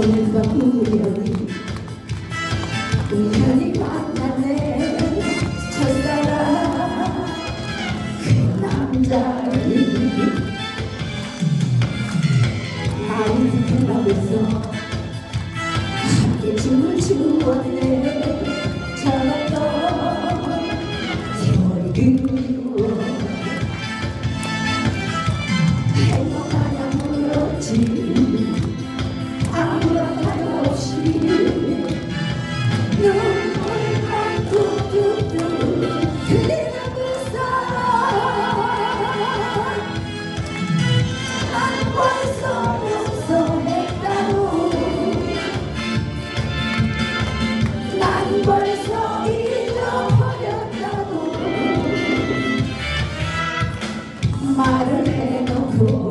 오늘 같은 우리 우연히 만났네. 첫사랑 그 남자를 많이 생각하고 있어. amor.